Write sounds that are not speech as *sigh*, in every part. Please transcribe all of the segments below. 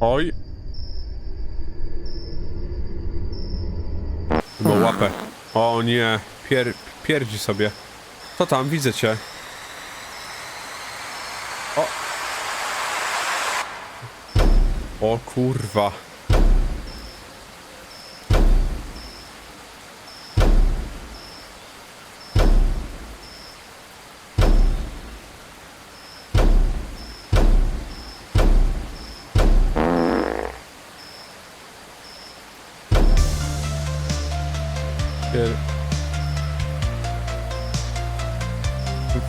Oj. Chyba łapę. O nie, pier, pierdzi sobie. To tam, widzę cię. O. O kurwa. Pier...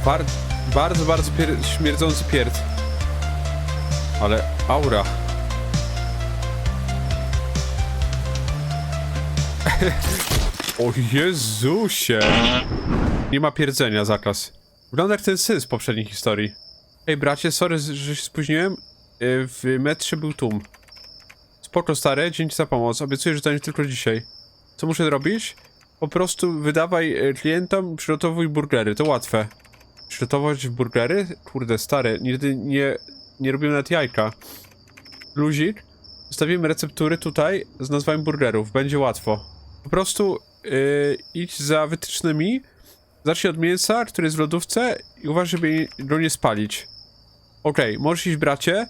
Bar bardzo, bardzo pier śmierdzący pierd. Ale aura. *laughs* o Jezusie! Nie ma pierdzenia, zakaz. Wygląda jak ten syn z poprzedniej historii. Ej bracie, sorry, że się spóźniłem. Y, W metrze był tłum. Spoko stary, dzięki za pomoc. Obiecuję, że to nie tylko dzisiaj. Co muszę zrobić? Po prostu wydawaj e, klientom, przygotowuj burgery, to łatwe. Przygotować burgery? Kurde, stary, nigdy nie, nie robiłem nawet jajka. Luzik, zostawimy receptury tutaj z nazwami burgerów, będzie łatwo. Po prostu yy, idź za wytycznymi, zacznij od mięsa, które jest w lodówce i uważaj, żeby go nie spalić. Okej, możesz iść bracie.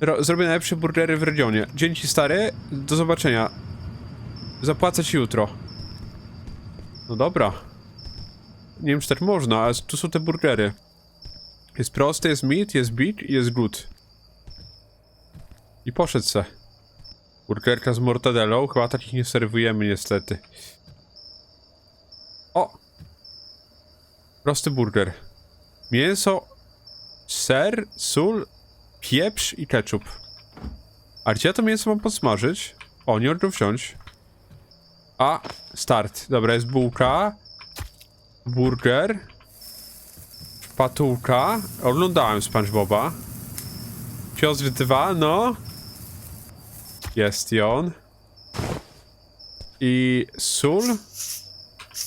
Ro zrobię najlepsze burgery w regionie. Dzięki stary, do zobaczenia. Zapłacę ci jutro. No dobra. Nie wiem, czy tak można, ale tu są te burgery. Jest prosty, jest meat, jest big i jest good. I poszedł se. Burgerka z mortadellą. Chyba takich nie serwujemy niestety. O! Prosty burger. Mięso, ser, sól, pieprz i ketchup. A gdzie ja to mięso mam podsmażyć? O, nie mogę wziąć. A, start. Dobra, jest bułka. Burger. Patułka. Oglądałem SpongeBoba. Piotr 2, no. Jest i on. I sól.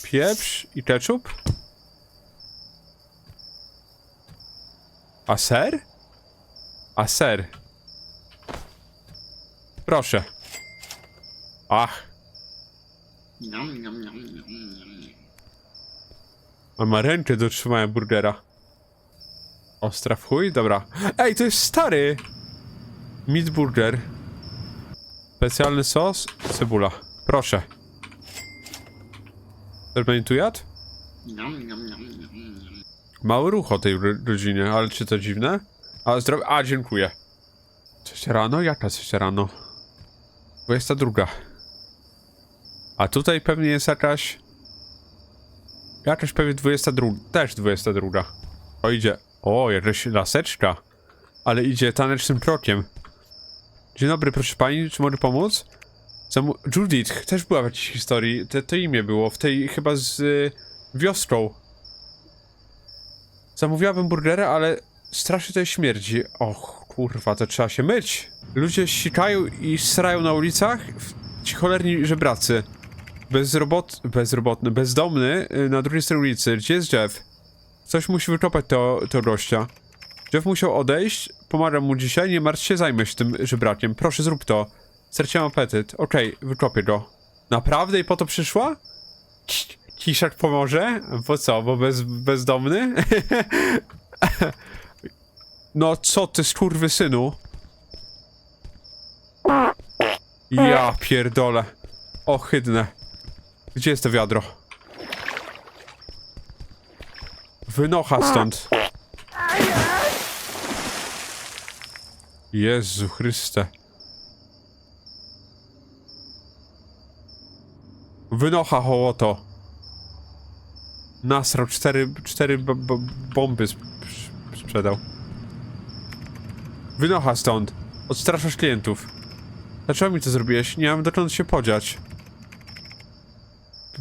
Pieprz i ketchup. A ser? A ser. Proszę. Ach, Niam, niam, niam, niam, niam. A ma rękę do trzymania burgera. Ostra w chuj? Dobra. Ej, to jest stary! Meat burger. Specjalny sos, cebula. Proszę. Też będzie tu jadł? Niam, niam, niam, niam, niam. Mały ruch o tej ro- rodzinie, ale czy to dziwne? A zdrowie... A, dziękuję. Coś rano? Jaka coś rano? 22. A tutaj pewnie jest jakaś... Jakaś pewnie 22. Też 22. O, idzie. O, jakaś laseczka. Ale idzie tanecznym krokiem. Dzień dobry, proszę pani, czy mogę pomóc? Zamu Judith też była w jakiejś historii. Te, to imię było, w tej chyba z y, wioską. Zamówiłabym burgera, ale strasznie tutaj śmierdzi. Och, kurwa, to trzeba się myć. Ludzie sikają i srają na ulicach. Ci cholerni żebracy. Bezrobot... bezrobotny, bezdomny y, na drugiej stronie ulicy. Gdzie jest Jeff? Coś musi wykopać to, to gościa. Jeff musiał odejść. Pomagam mu dzisiaj. Nie martw się, zajmę się tym żebrakiem. Proszę, zrób to. Straciłem apetyt. Okej, wykopię go. Naprawdę i po to przyszła? Ciszak pomoże? Bo co, bo bez, bezdomny? *laughs* no co ty synu? Ja pierdolę. Ohydne. Gdzie jest to wiadro? Wynocha stąd. Jezu Chryste. Wynocha hołoto. Nasrał cztery, cztery bomby sp- sprzedał. Wynocha stąd. Odstraszasz klientów. Dlaczego mi to zrobiłeś? Nie mam dokąd się podziać.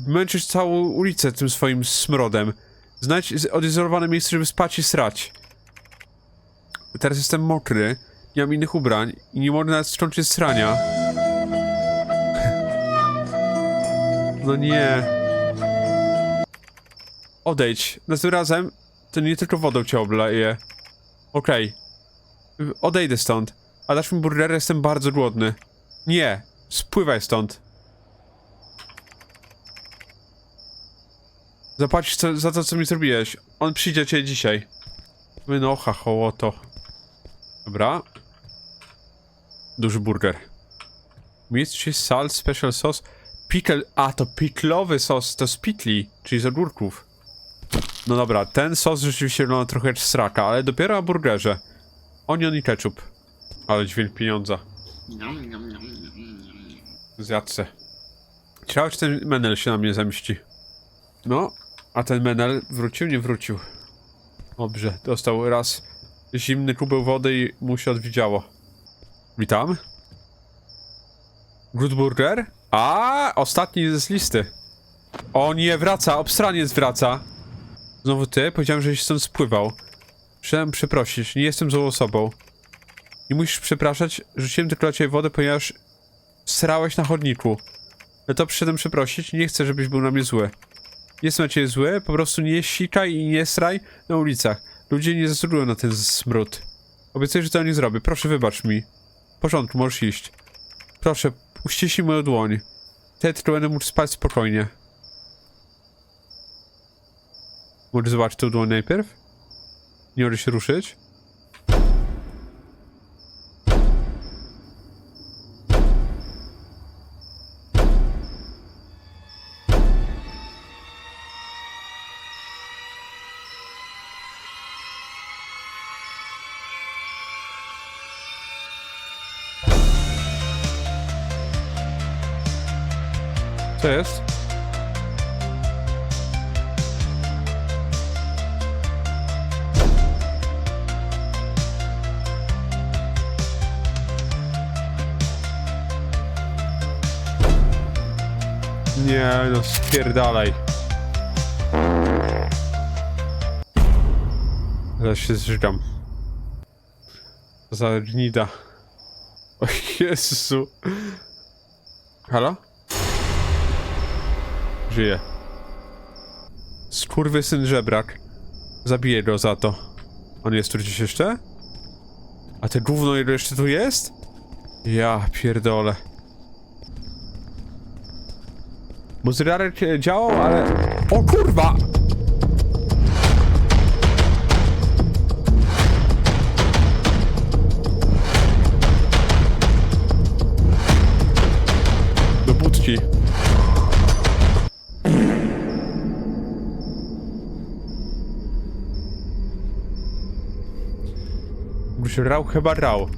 Męczysz całą ulicę tym swoim smrodem. Znajdź odizolowane miejsce, żeby spać i srać. Teraz jestem mokry, nie mam innych ubrań i nie mogę nawet skończyć srania. No nie. Odejdź. Następnym razem to nie tylko wodą cię obleję. Okej. Odejdę stąd. A dasz mi burgera, jestem bardzo głodny. Nie, spływaj stąd. Zapłacisz co, za to, co mi zrobiłeś. On przyjdzie cię dzisiaj. Wynocha, hołoto. Dobra. Duży burger. Cheese, salt, special sauce. Pickle, a to piklowy sos, to z pikli, czyli z ogórków. No dobra, ten sos rzeczywiście wygląda trochę jak sraka, ale dopiero na burgerze. Onion i ketchup. Ale dźwięk pieniądza. Niam. Zjadce. Ciekawe, czy ten menel się na mnie zemści. No, a ten menel wrócił, nie wrócił. Dobrze, dostał raz zimny kubeł wody i mu się odwidziało. Witam. Good burger? A, ostatni z listy. O nie, wraca, obstraniec wraca. Znowu ty? Powiedziałem, żeś stąd spływał. Przyszedłem przeprosić, nie jestem złą osobą. Nie musisz przepraszać, rzuciłem tylko na ciebie wodę, ponieważ srałeś na chodniku. No to przyszedłem przeprosić, nie chcę, żebyś był na mnie zły. Jestem na ciebie zły, po prostu nie sikaj i nie sraj na ulicach. Ludzie nie zasługują na ten smród. Obiecuję, że to nie zrobię. Proszę, wybacz mi. W porządku, możesz iść. Proszę, uściśnij moją dłoń. Wtedy będę mógł spać spokojnie. Możesz zobaczyć tą dłoń najpierw? Nie możesz się ruszyć? Jest? Nie, no spierdalaj. Zaraz się zżygam. Za gnida. O Jezu. Halo? Żyje. Skurwysyn żebrak. Zabiję go za to. On jest tu gdzieś jeszcze? A te gówno ile jeszcze tu jest? Ja pierdolę. Muzyrarek e, działał, ale... O kurwa! Do budki. Już rał chyba rał.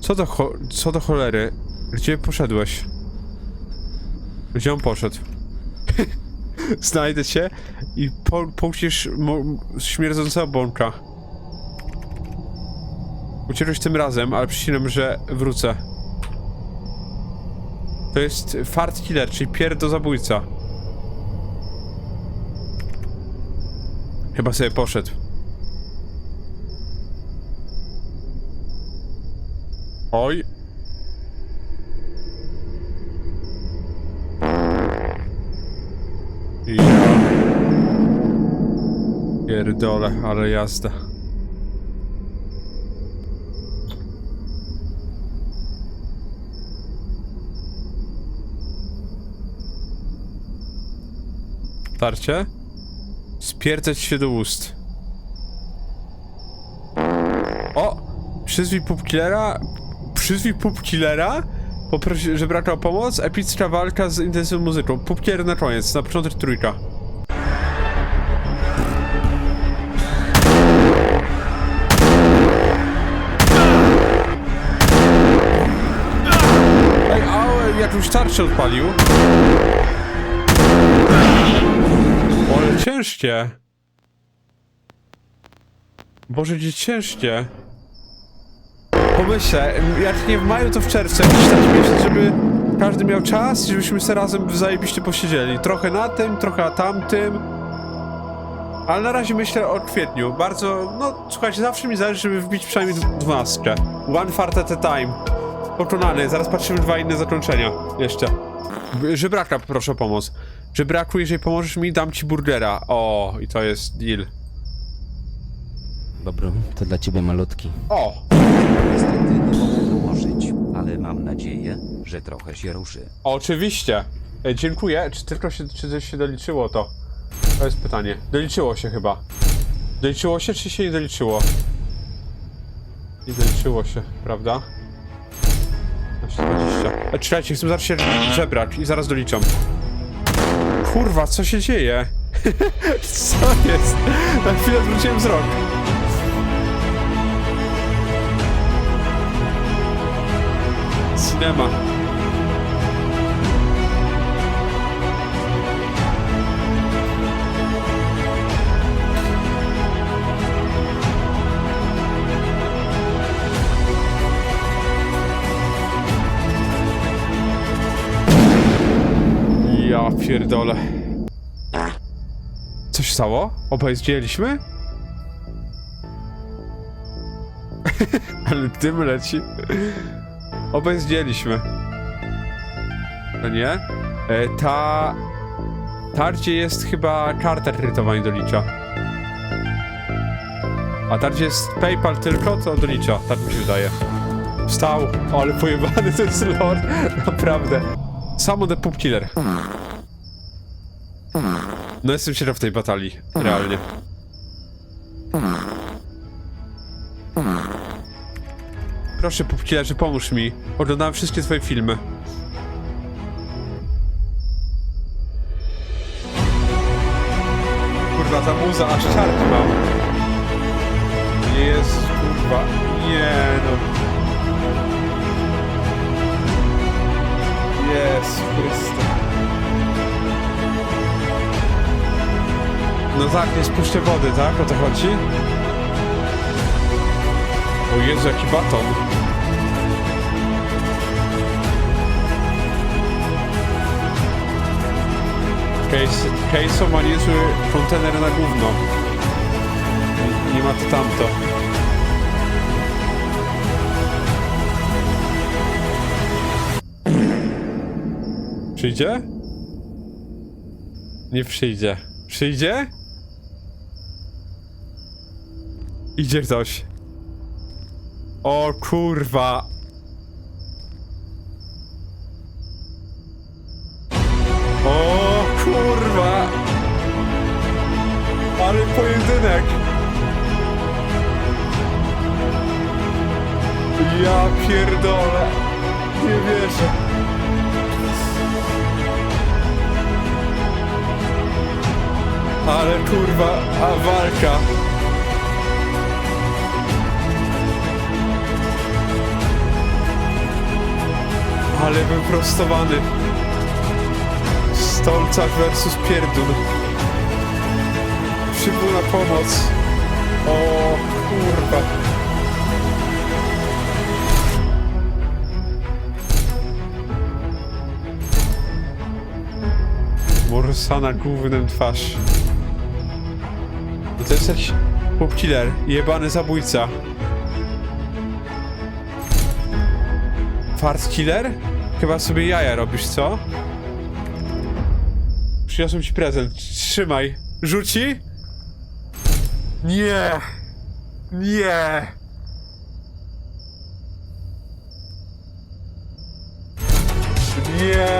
Co do co do cholery? Gdzie poszedłeś? Gdzie on poszedł? *laughs* Znajdę cię i po puścisz mo- śmierdzącego bąka. Uciekłeś tym razem, ale przycinam, że wrócę. To jest fart killer, czyli pierdo zabójca. Chyba sobie poszedł. Oj. Ja. Pierdole, ale jazda. Tarcie? Spierdzać się do ust. O! Przyzwij pupkillera. Przyzwij pupkillera. Poprosi, że braka o pomoc. Epicka walka z intensywną muzyką. Pupkiller na koniec, na początek trójka. Ej, a jakąś tarczę odpalił. Ale ciężkie. Boże, gdzie ciężkie. Pomyślę, jak nie w maju, to w czerwcu, jakiś taki miesiąc, żeby każdy miał czas, żebyśmy sobie razem zajebiście posiedzieli. Trochę na tym, trochę na tamtym. Ale na razie myślę o kwietniu. Bardzo, no słuchajcie, zawsze mi zależy, żeby wbić przynajmniej dwunastkę. One fart at a time. Pokonany, zaraz patrzymy dwa inne zakończenia. Jeszcze. Żebraka proszę o pomoc. Żebraku, jeżeli pomożesz mi, dam ci burgera. O, i to jest deal. Dobro, to dla ciebie malutki. O! Niestety nie mogę nadzieję, że trochę się ruszy. Oczywiście. E, dziękuję. Czy tylko się, czy się doliczyło to? To jest pytanie. Doliczyło się chyba. Doliczyło się, czy się nie doliczyło? Nie doliczyło się, prawda? 20. E, czekajcie, chcę zaraz się żebrać i zaraz doliczam. Kurwa, co się dzieje? *laughs* co jest? Na chwilę zwróciłem wzrok. Cinema. Ja pierdolę. Coś stało? Zdjęliśmy? *laughs* Ale dym leci. Obaj zdjęliśmy. No nie? E, ta... Ta, gdzie jest chyba karta kredytowa nie dolicza. A ta, gdzie jest PayPal tylko, to dolicza. Tak mi się wydaje. Wstał, ale pojebany to jest lord. Naprawdę. Samo the Poop Killer. No jestem ciekaw tej batalii, realnie. Proszę Poop Killerze, pomóż mi. Oglądałem wszystkie twoje filmy. Kurwa, ta muza aż czarki mam. Jest, kurwa, nie no. Jest, Chryste. No tak, nie spuszczę wody, tak? O to chodzi? O Jezu, jaki baton. Case, ma niezły kontener na gówno. Nie, nie ma to tamto. Przyjdzie? Nie przyjdzie. Przyjdzie? Idzie ktoś. O kurwa. O kurwa. Ale pojedynek. Ja pierdolę. Nie wierzę. Ale kurwa, a walka. Ale wyprostowany. Stolcarz versus Pierdun. Przybył na pomoc. O kurwa. Morsana głównym twarz. No to jest jakiś pop killer, jebany zabójca. Fart killer? Chyba sobie jaja robisz, co? Przyniosłem ci prezent. Trzymaj. Rzuci? Nie. Nie. Nie.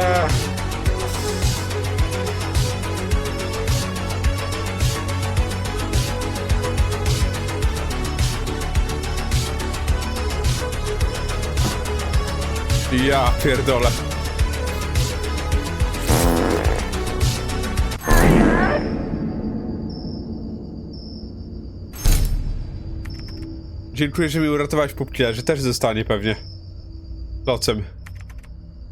Ja pierdolę. Dziękuję, że mi uratowałeś pupkile, że też zostanie pewnie. Locem.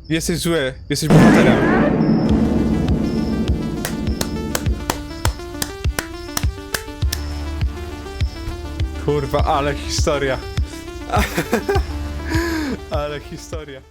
Jesteś zły, jesteś bohaterem. Kurwa, ale historia. *laughs* ale historia.